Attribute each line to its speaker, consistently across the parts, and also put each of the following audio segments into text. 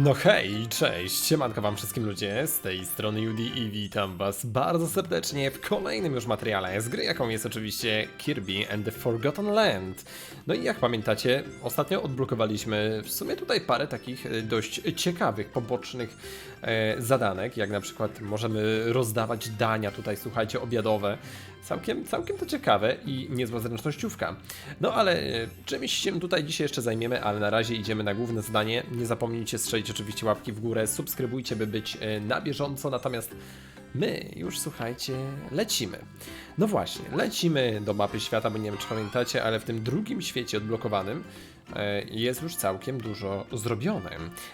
Speaker 1: No hej, cześć, siemanko wam wszystkim ludzie, z tej strony Judy i witam was bardzo serdecznie w kolejnym już materiale z gry, jaką jest oczywiście Kirby and the Forgotten Land. No i jak pamiętacie, ostatnio odblokowaliśmy w sumie tutaj parę takich e, dość ciekawych, pobocznych e, zadanek, jak na przykład możemy rozdawać dania tutaj, słuchajcie, obiadowe. Całkiem, całkiem to ciekawe i niezła zręcznościówka. No ale e, czymś się tutaj dzisiaj jeszcze zajmiemy, ale na razie idziemy na główne zadanie. Nie zapomnijcie strzelić oczywiście łapki w górę, subskrybujcie, by być e, na bieżąco, natomiast my już słuchajcie, lecimy. No właśnie, lecimy do mapy świata, bo nie wiem czy pamiętacie, ale w tym drugim świecie odblokowanym jest już całkiem dużo zrobione.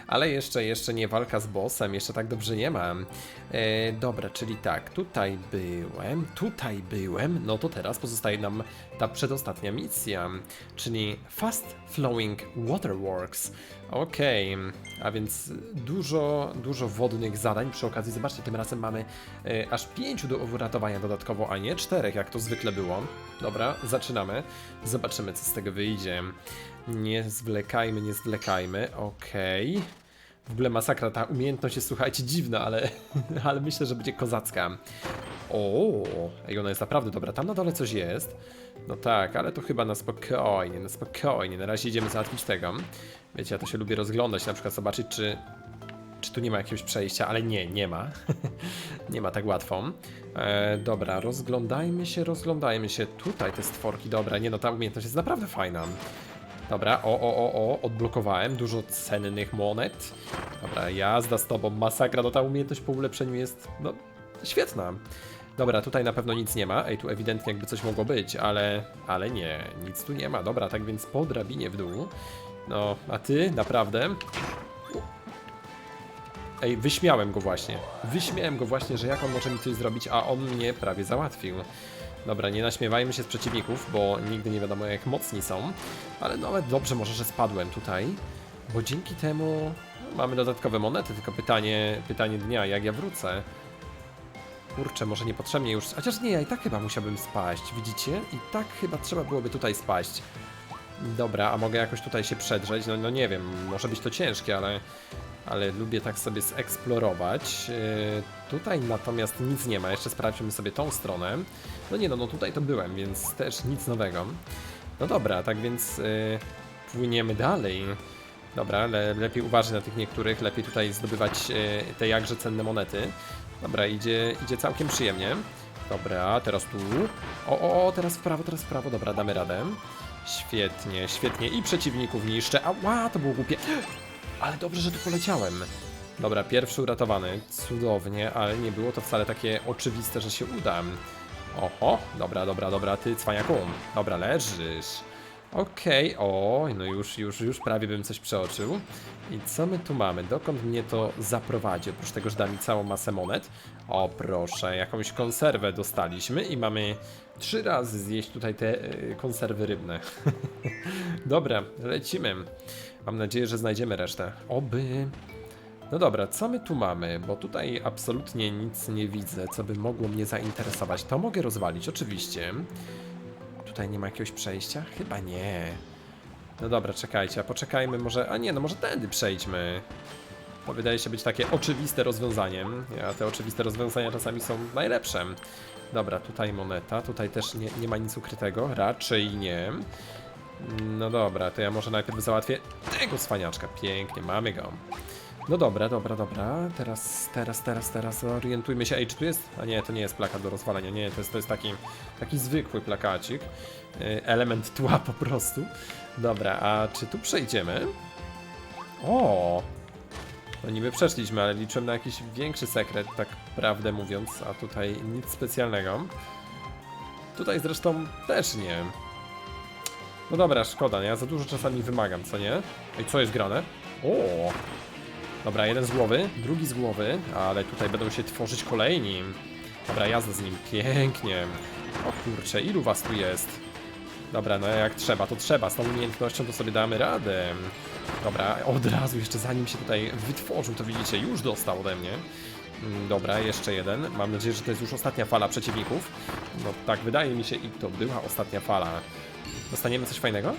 Speaker 1: Ale jeszcze, jeszcze nie walka z bossem, jeszcze tak dobrze nie mam. E, dobra, czyli tak, tutaj byłem, tutaj byłem, no to teraz pozostaje nam ta przedostatnia misja, czyli Fast Flowing Waterworks. Okej, a więc dużo, dużo wodnych zadań. Przy okazji, zobaczcie, tym razem mamy e, aż pięciu do uratowania dodatkowo, a nie czterech, jak to zwykle było. Dobra, zaczynamy. Zobaczymy, co z tego wyjdzie. Nie zwlekajmy, nie zwlekajmy. Okej. W ogóle masakra, ta umiejętność jest, słuchajcie, dziwna, ale, ale myślę, że będzie kozacka. O, ej, ona jest naprawdę dobra. Tam na dole coś jest. No tak, ale to chyba na spokojnie, na spokojnie. Na razie idziemy załatwić tego. Wiecie, ja to się lubię rozglądać, na przykład zobaczyć, czy, czy tu nie ma jakiegoś przejścia, ale nie, nie ma. nie ma tak łatwo. E, dobra, rozglądajmy się, rozglądajmy się. Tutaj te stworki, dobra, nie no, ta umiejętność jest naprawdę fajna. Dobra, o, o, o, o, odblokowałem dużo cennych monet. Dobra, jazda z tobą, masakra, no ta umiejętność po ulepszeniu jest, no, świetna. Dobra, tutaj na pewno nic nie ma. Ej, tu ewidentnie jakby coś mogło być, ale, ale nie, nic tu nie ma. Dobra, tak więc po drabinie w dół. No, a ty, naprawdę? Ej, wyśmiałem go właśnie. Wyśmiałem go właśnie, że jak on może mi coś zrobić, a on mnie prawie załatwił. Dobra, nie naśmiewajmy się z przeciwników, bo nigdy nie wiadomo jak mocni są. Ale nawet dobrze może, że spadłem tutaj, bo dzięki temu mamy dodatkowe monety, tylko pytanie, pytanie dnia, jak ja wrócę. Kurczę, może niepotrzebnie już. Chociaż nie, ja i tak chyba musiałbym spaść, widzicie? I tak chyba trzeba byłoby tutaj spaść. Dobra, a mogę jakoś tutaj się przedrzeć? No, no nie wiem, może być to ciężkie, ale, ale lubię tak sobie zeksplorować. Yy, tutaj natomiast nic nie ma, jeszcze sprawdźmy sobie tą stronę. No nie no, no tutaj to byłem, więc też nic nowego. No dobra, tak więc yy, płyniemy dalej. Dobra, ale lepiej uważać na tych niektórych, lepiej tutaj zdobywać yy, te jakże cenne monety. Dobra, idzie, idzie całkiem przyjemnie. Dobra, teraz tu. O, o, o, teraz w prawo, teraz w prawo. Dobra, damy radę. Świetnie, świetnie. I przeciwników niszczę. Ała, to było głupie. Ale dobrze, że tu poleciałem. Dobra, pierwszy uratowany. Cudownie, ale nie było to wcale takie oczywiste, że się uda. Oho, dobra, dobra, dobra, ty cwaniaku. Dobra, leżysz. Okej, o, no już, już, już prawie bym coś przeoczył. I co my tu mamy? Dokąd mnie to zaprowadzi? Oprócz tego, że da mi całą masę monet. O, proszę, jakąś konserwę dostaliśmy i mamy trzy razy zjeść tutaj te y, konserwy rybne. Dobra, lecimy. Mam nadzieję, że znajdziemy resztę. Oby. No dobra, co my tu mamy? Bo tutaj absolutnie nic nie widzę, co by mogło mnie zainteresować. To mogę rozwalić, oczywiście. Tutaj nie ma jakiegoś przejścia? Chyba nie. No dobra, czekajcie, a poczekajmy może... A nie, no może tędy przejdźmy. To wydaje się być takie oczywiste rozwiązanie. A te oczywiste rozwiązania czasami są najlepsze. Dobra, tutaj moneta, tutaj też nie, nie ma nic ukrytego, raczej nie. No dobra, to ja może najpierw załatwię tego cwaniaczka. Pięknie, mamy go. No dobra, dobra, dobra. Teraz, teraz, teraz, teraz orientujmy się. Ej, czy tu jest? A nie, to nie jest plakat do rozwalenia. Nie, to jest, to jest taki, taki zwykły plakacik. Y, Element tła po prostu. Dobra, a czy tu przejdziemy? O! No niby przeszliśmy, ale liczyłem na jakiś większy sekret, tak prawdę mówiąc, a tutaj nic specjalnego. Tutaj zresztą też nie. No dobra, szkoda, nie? ja za dużo czasami wymagam, co nie? Ej, co jest grane? O! Dobra, jeden z głowy, drugi z głowy, ale tutaj będą się tworzyć kolejni. Dobra, jazda z nim, pięknie. O kurczę, ilu was tu jest? Dobra, no jak trzeba, to trzeba. Z tą umiejętnością to sobie damy radę. Dobra, od razu jeszcze zanim się tutaj wytworzył, to widzicie, już dostał ode mnie. Mm, Dobra, jeszcze jeden. Mam nadzieję, że to jest już ostatnia fala przeciwników. No tak, wydaje mi się i to była ostatnia fala. Dostaniemy coś fajnego?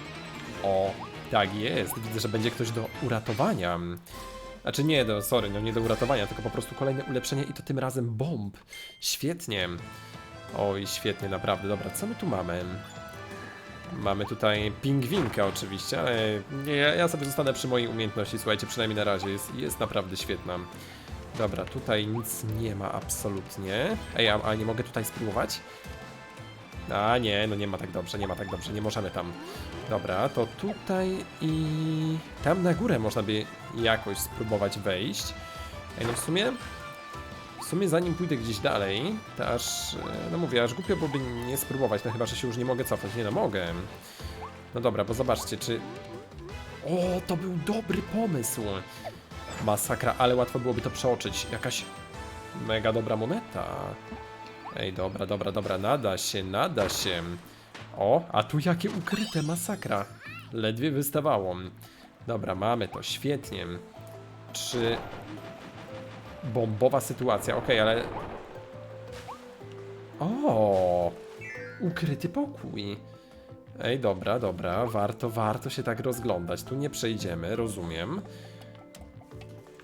Speaker 1: O, tak jest. Widzę, że będzie ktoś do uratowania. Znaczy nie, no sorry, no nie do uratowania, tylko po prostu kolejne ulepszenie i to tym razem bomb. Świetnie. Oj, świetnie, naprawdę. Dobra, co my tu mamy? Mamy tutaj pingwinkę oczywiście, ale nie, ja sobie zostanę przy mojej umiejętności, słuchajcie, przynajmniej na razie jest, jest naprawdę świetna. Dobra, tutaj nic nie ma absolutnie. Ej, a, a nie mogę tutaj spróbować? A nie, no nie ma tak dobrze, nie ma tak dobrze, nie możemy tam. Dobra, to tutaj i tam na górę można by jakoś spróbować wejść. Ej, no w sumie, w sumie zanim pójdę gdzieś dalej, to aż, e, no mówię, aż głupio byłoby nie spróbować, no chyba, że się już nie mogę cofnąć. Nie no, mogę. No dobra, bo zobaczcie, czy... O, to był dobry pomysł! Masakra, ale łatwo byłoby to przeoczyć. Jakaś mega dobra moneta. Ej, dobra, dobra, dobra, nada się, nada się. O, a tu jakie ukryte, masakra. Ledwie wystawało. Dobra, mamy to, świetnie. Czy... Bombowa sytuacja, okej, ale... O, ukryty pokój. Ej, dobra, dobra, warto, warto się tak rozglądać. Tu nie przejdziemy, rozumiem.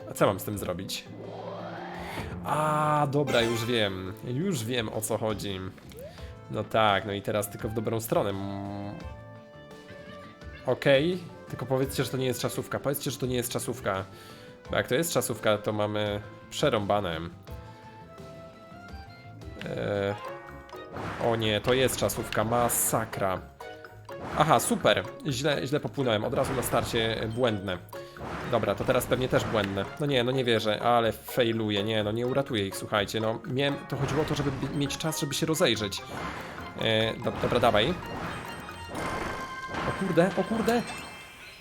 Speaker 1: A co mam z tym zrobić? A, dobra, już wiem. Już wiem o co chodzi. No tak, no i teraz tylko w dobrą stronę. Mm. Okej, tylko powiedzcie, że to nie jest czasówka. Powiedzcie, że to nie jest czasówka. Bo jak to jest czasówka, to mamy przerąbane. Eee... O nie, to jest czasówka, masakra. Aha, super. Źle, źle popłynąłem. Od razu na starcie błędne. Dobra, to teraz pewnie też błędne. No nie, no nie wierzę, ale failuję. Nie, no nie uratuję ich, słuchajcie. No, miałem, to chodziło o to, żeby mieć czas, żeby się rozejrzeć. E, do, dobra, dawaj. O kurde, o kurde.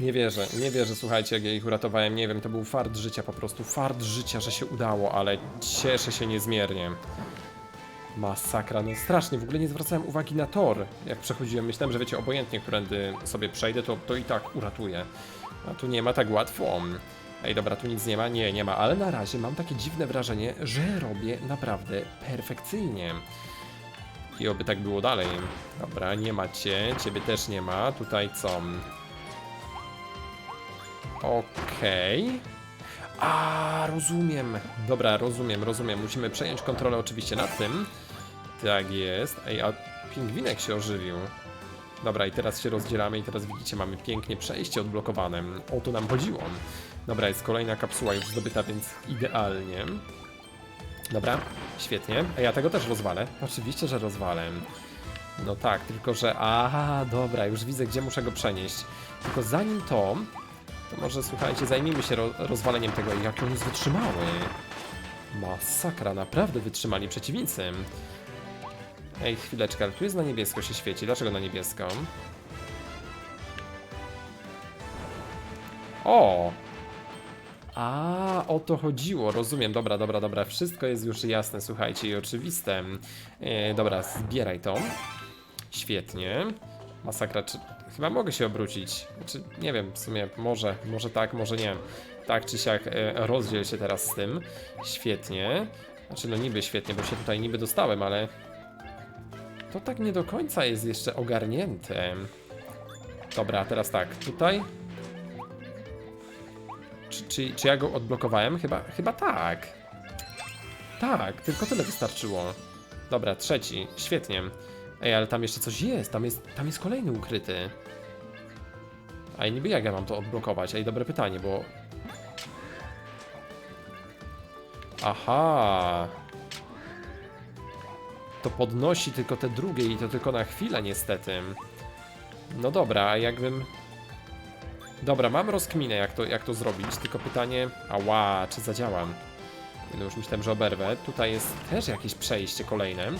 Speaker 1: Nie wierzę, nie wierzę, słuchajcie, jak ja ich uratowałem. Nie wiem, to był fart życia po prostu. Fart życia, że się udało, ale cieszę się niezmiernie. Masakra, no strasznie, w ogóle nie zwracałem uwagi na tor, jak przechodziłem. Myślałem, że wiecie, obojętnie, którędy sobie przejdę, to, to i tak uratuję. A tu nie ma tak łatwo. Ej, dobra, tu nic nie ma? Nie, nie ma, ale na razie mam takie dziwne wrażenie, że robię naprawdę perfekcyjnie. I oby tak było dalej. Dobra, nie macie, ciebie też nie ma. Tutaj co? Okej. A, rozumiem. Dobra, rozumiem, rozumiem. Musimy przejąć kontrolę oczywiście nad tym. Tak jest. Ej, a pingwinek się ożywił. Dobra, i teraz się rozdzielamy i teraz widzicie, mamy pięknie przejście odblokowane. O to nam chodziło. Dobra, jest kolejna kapsuła już zdobyta, więc idealnie. Dobra, świetnie. A ja tego też rozwalę. Oczywiście, że rozwalę. No tak, tylko że... Aha, dobra, już widzę, gdzie muszę go przenieść. Tylko zanim to, to może słuchajcie, zajmijmy się ro rozwaleniem tego. Jak on jest wytrzymały. Masakra, naprawdę wytrzymali przeciwnicy. Ej, chwileczkę, ale tu jest na niebiesko się świeci. Dlaczego na niebiesko? O! A, o to chodziło, rozumiem. Dobra, dobra, dobra. Wszystko jest już jasne, słuchajcie, i oczywiste. E, dobra, zbieraj to. Świetnie. Masakra, czy... Chyba mogę się obrócić. Znaczy, nie wiem, w sumie może, może tak, może nie. Tak czy siak, e, rozdziel się teraz z tym. Świetnie. Znaczy, no niby świetnie, bo się tutaj niby dostałem, ale... To tak nie do końca jest jeszcze ogarnięte. Dobra, teraz tak, tutaj. Czy, czy, czy ja go odblokowałem? Chyba, chyba tak. Tak, tylko tyle wystarczyło. Dobra, trzeci, świetnie. Ej, ale tam jeszcze coś jest, tam jest, tam jest kolejny ukryty. A niby jak ja mam to odblokować? Ej, dobre pytanie, bo... Aha. To podnosi tylko te drugie i to tylko na chwilę niestety. No dobra, jakbym... Dobra, mam rozkminę jak to, jak to zrobić, tylko pytanie... Ała, czy zadziałam? No już myślałem, że oberwę. Tutaj jest też jakieś przejście kolejne.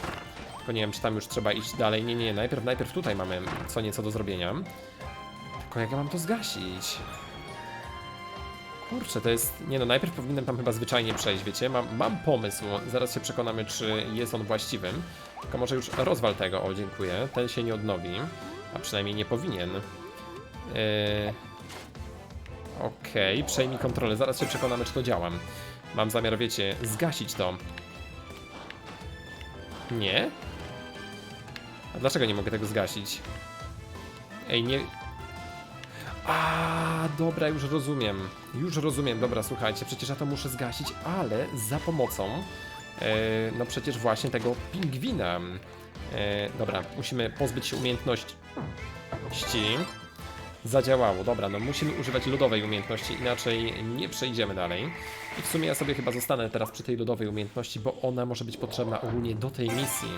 Speaker 1: Tylko nie wiem, czy tam już trzeba iść dalej. Nie, nie, najpierw, najpierw tutaj mamy co nieco do zrobienia. Tylko jak ja mam to zgasić? Kurczę, to jest... Nie no, najpierw powinienem tam chyba zwyczajnie przejść, wiecie? Mam, mam pomysł, zaraz się przekonamy, czy jest on właściwym. Tylko może już rozwal tego, o dziękuję. Ten się nie odnowi, a przynajmniej nie powinien. Yy... Okej, przejmij kontrolę, zaraz się przekonamy, czy to działa. Mam zamiar, wiecie, zgasić to. Nie? A dlaczego nie mogę tego zgasić? Ej, nie... A, dobra, już rozumiem. Już rozumiem, dobra, słuchajcie, przecież ja to muszę zgasić, ale za pomocą, e, no przecież właśnie tego pingwina. E, dobra, musimy pozbyć się umiejętności. Zadziałało, dobra, no musimy używać lodowej umiejętności, inaczej nie przejdziemy dalej. I w sumie ja sobie chyba zostanę teraz przy tej lodowej umiejętności, bo ona może być potrzebna ogólnie do tej misji.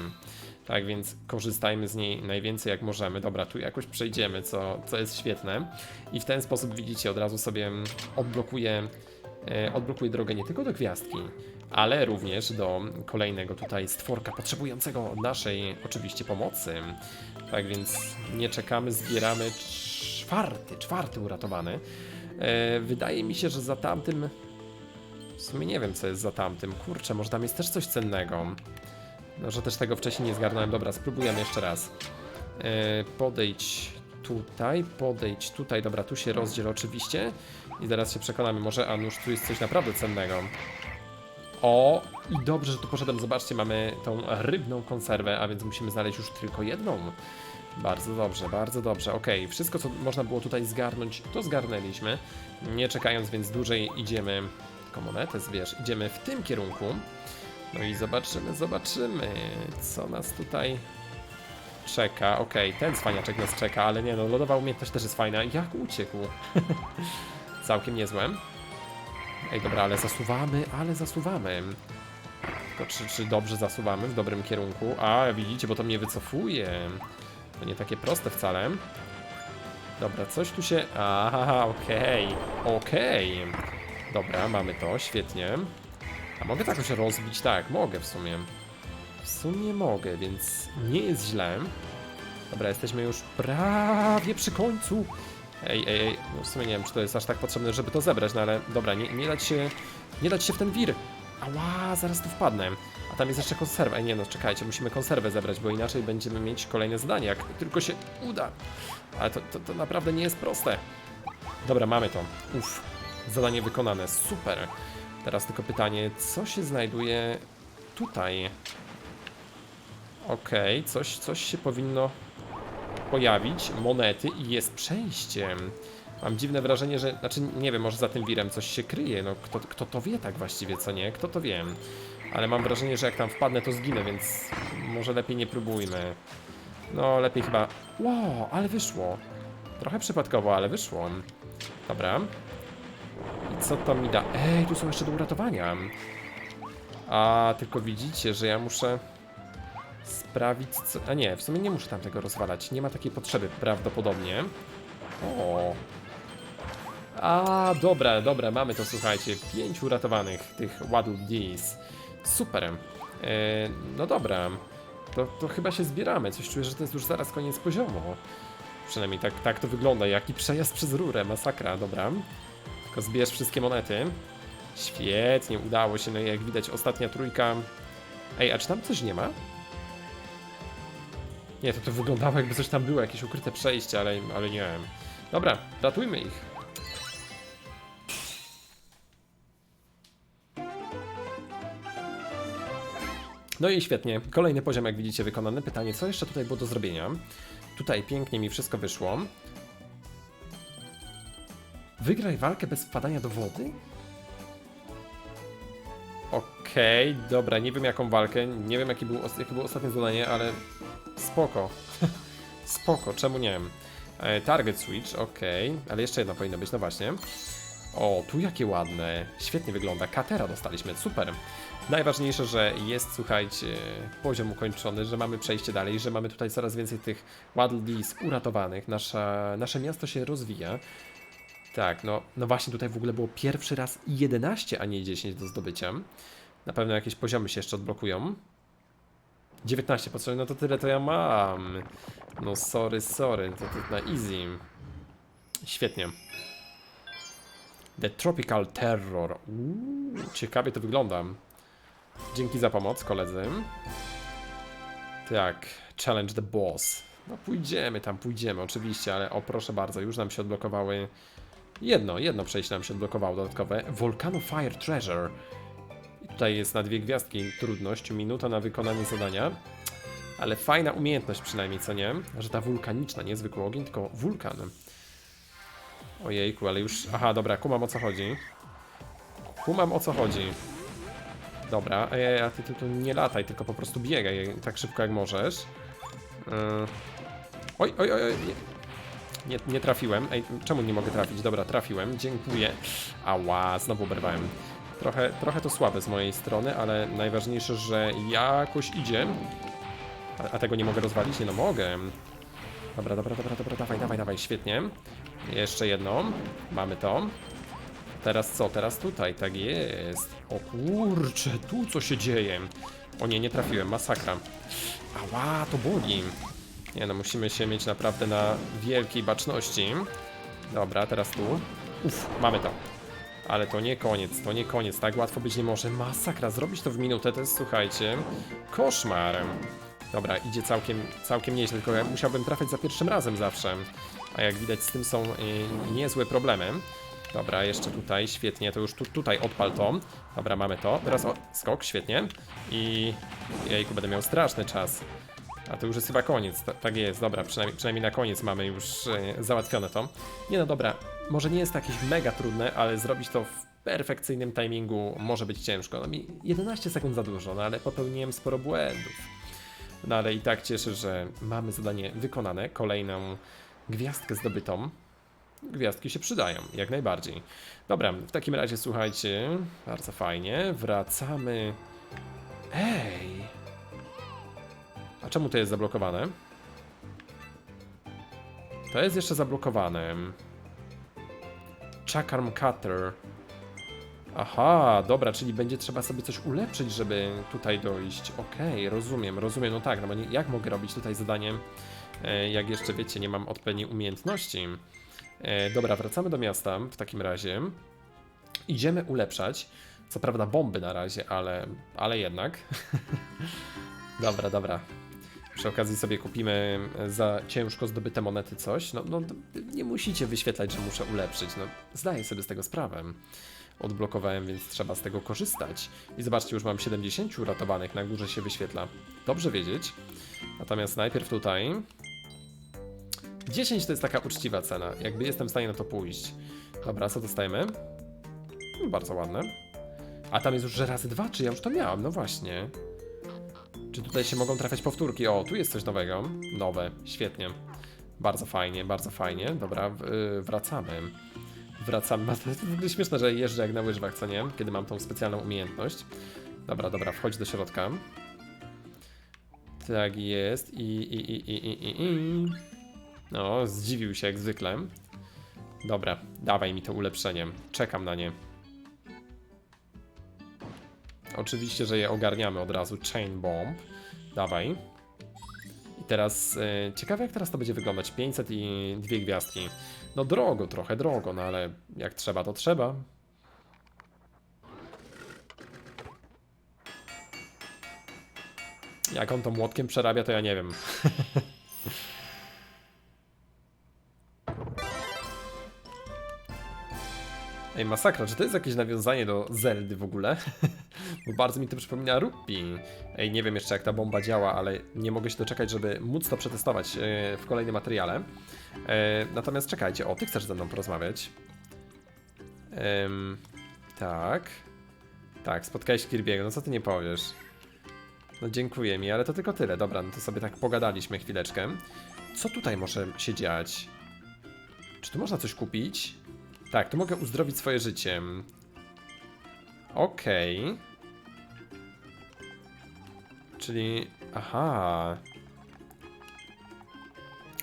Speaker 1: Tak więc korzystajmy z niej najwięcej jak możemy. Dobra, tu jakoś przejdziemy, co, co jest świetne. I w ten sposób widzicie, od razu sobie odblokuję, e, drogę nie tylko do gwiazdki, ale również do kolejnego tutaj stworka potrzebującego naszej oczywiście pomocy. Tak więc nie czekamy, zbieramy czwarty, czwarty uratowany. E, wydaje mi się, że za tamtym. W sumie nie wiem, co jest za tamtym. Kurczę, może tam jest też coś cennego. No, że też tego wcześniej nie zgarnąłem. Dobra, spróbujemy jeszcze raz. E, podejdź tutaj, podejdź tutaj. Dobra, tu się rozdziel oczywiście. I zaraz się przekonamy, może Anusz, tu jest coś naprawdę cennego. O, i dobrze, że tu poszedłem. Zobaczcie, mamy tą rybną konserwę, a więc musimy znaleźć już tylko jedną. Bardzo dobrze, bardzo dobrze. Ok, wszystko co można było tutaj zgarnąć, to zgarnęliśmy. Nie czekając więc dłużej idziemy, tylko monetę zbierz, idziemy w tym kierunku. No i zobaczymy, zobaczymy, co nas tutaj czeka. Ok, ten cwaniaczek nas czeka, ale nie no, lodowa umiejętność też jest fajna. Jak uciekł? Całkiem niezłe. Ej, dobra, ale zasuwamy, ale zasuwamy. Tylko czy, czy dobrze zasuwamy w dobrym kierunku? A, widzicie, bo to mnie wycofuje. To nie takie proste wcale. Dobra, coś tu się... Aha, okej, okay. okej. Okay. Dobra, mamy to, świetnie. A mogę tak się rozbić? Tak, mogę w sumie. W sumie mogę, więc nie jest źle. Dobra, jesteśmy już prawie przy końcu. Ej, ej, ej, no w sumie nie wiem, czy to jest aż tak potrzebne, żeby to zebrać, no ale dobra, nie, nie dać się, nie dać się w ten wir. Ała, zaraz tu wpadnę. A tam jest jeszcze konserwa. Ej, nie no, czekajcie, musimy konserwę zebrać, bo inaczej będziemy mieć kolejne zadanie, jak tylko się uda. Ale to, to, to naprawdę nie jest proste. Dobra, mamy to. Uff, zadanie wykonane, super. Teraz tylko pytanie, co się znajduje tutaj? Okej, okay, coś, coś się powinno pojawić, monety i jest przejście. Mam dziwne wrażenie, że, znaczy nie wiem, może za tym wirem coś się kryje, no kto, kto to wie tak właściwie, co nie? Kto to wie? Ale mam wrażenie, że jak tam wpadnę, to zginę, więc może lepiej nie próbujmy. No, lepiej chyba... Wow, ale wyszło. Trochę przypadkowo, ale wyszło. Dobra. Co to mi da? Ej, tu są jeszcze do uratowania. A, tylko widzicie, że ja muszę sprawić co... A nie, w sumie nie muszę tam tego rozwalać. Nie ma takiej potrzeby prawdopodobnie. O. A, dobra, dobra, mamy to, słuchajcie. Pięć uratowanych tych Waddle Dees. Super. E, no dobra. To, to chyba się zbieramy. Coś czuję, że to jest już zaraz koniec poziomu. Przynajmniej tak, tak to wygląda. Jaki przejazd przez rurę, masakra, dobra. Tylko zbierz wszystkie monety. Świetnie, udało się. No i jak widać, ostatnia trójka. Ej, a czy tam coś nie ma? Nie, to to wyglądało jakby coś tam było, jakieś ukryte przejście, ale, ale nie wiem. Dobra, ratujmy ich. No i świetnie. Kolejny poziom, jak widzicie, wykonany. Pytanie, co jeszcze tutaj było do zrobienia? Tutaj pięknie mi wszystko wyszło. Wygraj walkę bez wpadania do wody? Okej, okay, dobra, nie wiem jaką walkę, nie wiem jakie było, jakie było ostatnie zadanie, ale spoko. spoko, czemu nie? E, target switch, okej, okay. ale jeszcze jedno powinno być, no właśnie. O, tu jakie ładne, świetnie wygląda, katera dostaliśmy, super. Najważniejsze, że jest, słuchajcie, poziom ukończony, że mamy przejście dalej, że mamy tutaj coraz więcej tych Dees uratowanych, Nasza, nasze miasto się rozwija. Tak, no, no właśnie tutaj w ogóle było pierwszy raz 11, a nie 10 do zdobycia. Na pewno jakieś poziomy się jeszcze odblokują. 19 potrzebne, no to tyle to ja mam. No sorry, sorry, to, to na easy. Świetnie. The Tropical Terror. Uuu, ciekawie to wygląda. Dzięki za pomoc, koledzy. Tak, challenge the boss. No pójdziemy tam, pójdziemy oczywiście, ale o proszę bardzo, już nam się odblokowały jedno, jedno przejście nam się odblokowało dodatkowe. Volcano Fire Treasure. Tutaj jest na dwie gwiazdki trudność, minuta na wykonanie zadania. Ale fajna umiejętność przynajmniej, co nie? Że ta wulkaniczna, nie zwykły ogień, tylko wulkan. Ojejku, ale już... Aha, dobra, kumam o co chodzi. Kumam o co chodzi. Dobra, a ty, ty tu nie lataj, tylko po prostu biegaj tak szybko jak możesz. Yy. Oj, oj, oj, oj. Nie, nie, trafiłem. Ej, czemu nie mogę trafić? Dobra, trafiłem, dziękuję. Ała, znowu oberwałem. Trochę, trochę to słabe z mojej strony, ale najważniejsze, że jakoś idzie. A, a tego nie mogę rozwalić? Nie no, mogę. Dobra, dobra, dobra, dobra, dawaj, dawaj, dawaj, świetnie. Jeszcze jedną. Mamy to. Teraz co? Teraz tutaj, tak jest. O kurcze, tu co się dzieje? O nie, nie trafiłem, masakra. Ała, to boli. Nie no, musimy się mieć naprawdę na wielkiej baczności. Dobra, teraz tu. Uff, mamy to. Ale to nie koniec, to nie koniec, tak łatwo być nie może. Masakra, zrobić to w minutę to jest, słuchajcie, koszmar. Dobra, idzie całkiem, całkiem nieźle, tylko ja musiałbym trafiać za pierwszym razem zawsze. A jak widać z tym są y, niezłe problemy. Dobra, jeszcze tutaj, świetnie, to już tu, tutaj odpal to. Dobra, mamy to. Teraz o, skok, świetnie. I jejku, będę miał straszny czas. A to już jest chyba koniec, Ta- tak jest, dobra, przynajmniej, przynajmniej na koniec mamy już e, załatwione to. Nie no dobra, może nie jest to jakieś mega trudne, ale zrobić to w perfekcyjnym timingu może być ciężko. No mi 11 sekund za dużo, no ale popełniłem sporo błędów. No ale i tak cieszę, że mamy zadanie wykonane, kolejną gwiazdkę zdobytą. Gwiazdki się przydają, jak najbardziej. Dobra, w takim razie słuchajcie, bardzo fajnie, wracamy... Ej! Czemu to jest zablokowane? To jest jeszcze zablokowane. Chakarm Cutter. Aha, dobra, czyli będzie trzeba sobie coś ulepszyć, żeby tutaj dojść. Okej, rozumiem, rozumiem. No tak, no bo nie, jak mogę robić tutaj zadanie, e, jak jeszcze wiecie, nie mam odpowiedniej umiejętności. E, dobra, wracamy do miasta w takim razie. Idziemy ulepszać. Co prawda bomby na razie, ale, ale jednak. dobra, dobra. Przy okazji sobie kupimy za ciężko zdobyte monety coś. No, no nie musicie wyświetlać, że muszę ulepszyć. No, zdaję sobie z tego sprawę. Odblokowałem, więc trzeba z tego korzystać. I zobaczcie, już mam 70 uratowanych, na górze się wyświetla. Dobrze wiedzieć. Natomiast najpierw tutaj. 10 to jest taka uczciwa cena. Jakby jestem w stanie na to pójść. Dobra, co dostajemy? No, bardzo ładne. A tam jest już że razy dwa, czy ja już to miałem? No właśnie. Czy tutaj się mogą trafiać powtórki? O, tu jest coś nowego. Nowe, świetnie. Bardzo fajnie, bardzo fajnie. Dobra, w, y, wracamy. Wracamy. To jest w ogóle śmieszne, że jeżdżę jak na łyżwach, co nie? Kiedy mam tą specjalną umiejętność. Dobra, dobra, wchodź do środka. Tak jest. I, i, i, i, i, i. No, zdziwił się jak zwykle. Dobra, dawaj mi to ulepszenie. Czekam na nie. Oczywiście, że je ogarniamy od razu. Chain Bomb. Dawaj. I teraz, e, ciekawe jak teraz to będzie wyglądać. 500 i dwie gwiazdki. No drogo, trochę drogo, no ale jak trzeba, to trzeba. Jak on to młotkiem przerabia, to ja nie wiem. Ej, masakra, czy to jest jakieś nawiązanie do Zeldy w ogóle? Bo bardzo mi to przypomina Rupi. Ej, nie wiem jeszcze jak ta bomba działa, ale nie mogę się doczekać, żeby móc to przetestować e, w kolejnym materiale. E, natomiast czekajcie, o, ty chcesz ze mną porozmawiać. Em, tak. Tak, spotkałeś Kirby'ego, no co ty nie powiesz? No dziękuję mi, ale to tylko tyle. Dobra, no to sobie tak pogadaliśmy chwileczkę. Co tutaj może się dziać? Czy tu można coś kupić? Tak, tu mogę uzdrowić swoje życie. Okej. Czyli... Aha.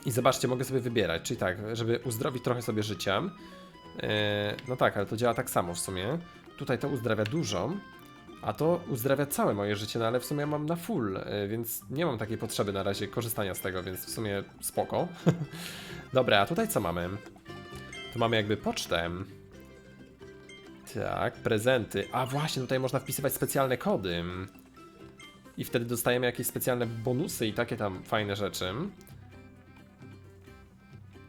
Speaker 1: I zobaczcie, mogę sobie wybierać. Czyli tak, żeby uzdrowić trochę sobie życia. Yy, no tak, ale to działa tak samo w sumie. Tutaj to uzdrawia dużo. A to uzdrawia całe moje życie, no ale w sumie mam na full, yy, więc nie mam takiej potrzeby na razie korzystania z tego, więc w sumie spoko. Dobra, a tutaj co mamy? Tu mamy jakby pocztę. Tak, prezenty. A właśnie, tutaj można wpisywać specjalne kody. I wtedy dostajemy jakieś specjalne bonusy i takie tam fajne rzeczy.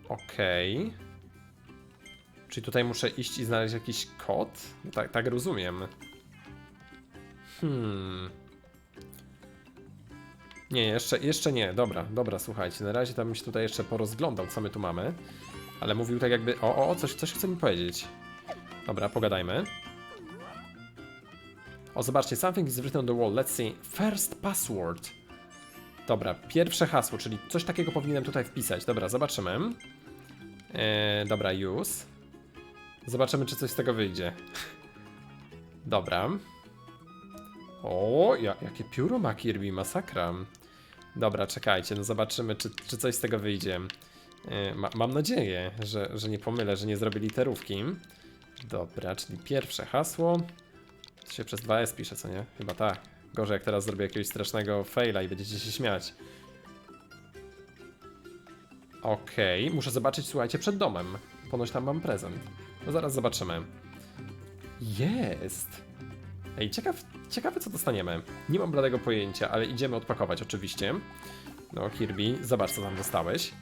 Speaker 1: Okej. Czyli tutaj muszę iść i znaleźć jakiś kod? Tak, tak rozumiem. Hmm. Nie, jeszcze, jeszcze nie. Dobra, dobra, słuchajcie. Na razie tam bym się tutaj jeszcze porozglądał, co my tu mamy. Ale mówił tak jakby, o, o, o, coś, coś chce mi powiedzieć. Dobra, pogadajmy. O, zobaczcie, something is written on the wall. Let's see. First password. Dobra, pierwsze hasło, czyli coś takiego powinienem tutaj wpisać. Dobra, zobaczymy. Eee, dobra, use. Zobaczymy, czy coś z tego wyjdzie. Dobra. O, ja, jakie pióro ma Kirby, masakra. Dobra, czekajcie, no zobaczymy, czy, czy coś z tego wyjdzie. E, Ma, mam nadzieję, że, że nie pomylę, że nie zrobię literówki. Dobra, czyli pierwsze hasło. To się przez 2S pisze, co nie? Chyba tak. Gorzej jak teraz zrobię jakiegoś strasznego faila i będziecie się śmiać. Okej, muszę zobaczyć, słuchajcie, przed domem. Ponoć tam mam prezent. No zaraz zobaczymy. Jest! Ej, ciekaw, ciekawe co dostaniemy. Nie mam bladego pojęcia, ale idziemy odpakować oczywiście. No, Kirby, zobacz co tam dostałeś.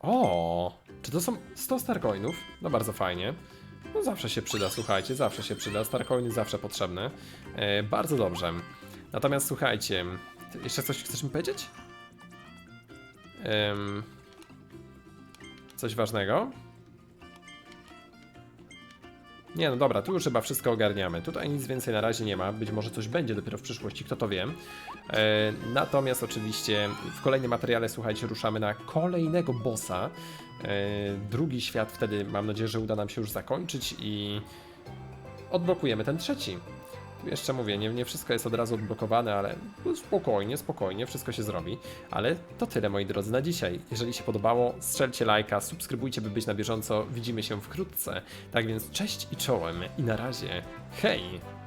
Speaker 1: O, czy to są 100 starcoinów? No bardzo fajnie. No zawsze się przyda, słuchajcie, zawsze się przyda. Starcoiny zawsze potrzebne. E, bardzo dobrze. Natomiast słuchajcie, jeszcze coś chcesz mi powiedzieć? Em, coś ważnego? Nie, no dobra, tu już chyba wszystko ogarniamy. Tutaj nic więcej na razie nie ma. Być może coś będzie dopiero w przyszłości, kto to wie. E, natomiast oczywiście w kolejnym materiale, słuchajcie, ruszamy na kolejnego bossa. E, drugi świat wtedy mam nadzieję, że uda nam się już zakończyć i odblokujemy ten trzeci. Jeszcze mówię, nie, nie wszystko jest od razu odblokowane, ale no spokojnie, spokojnie, wszystko się zrobi. Ale to tyle, moi drodzy, na dzisiaj. Jeżeli się podobało, strzelcie lajka, subskrybujcie, by być na bieżąco. Widzimy się wkrótce. Tak więc cześć i czołem i na razie. Hej!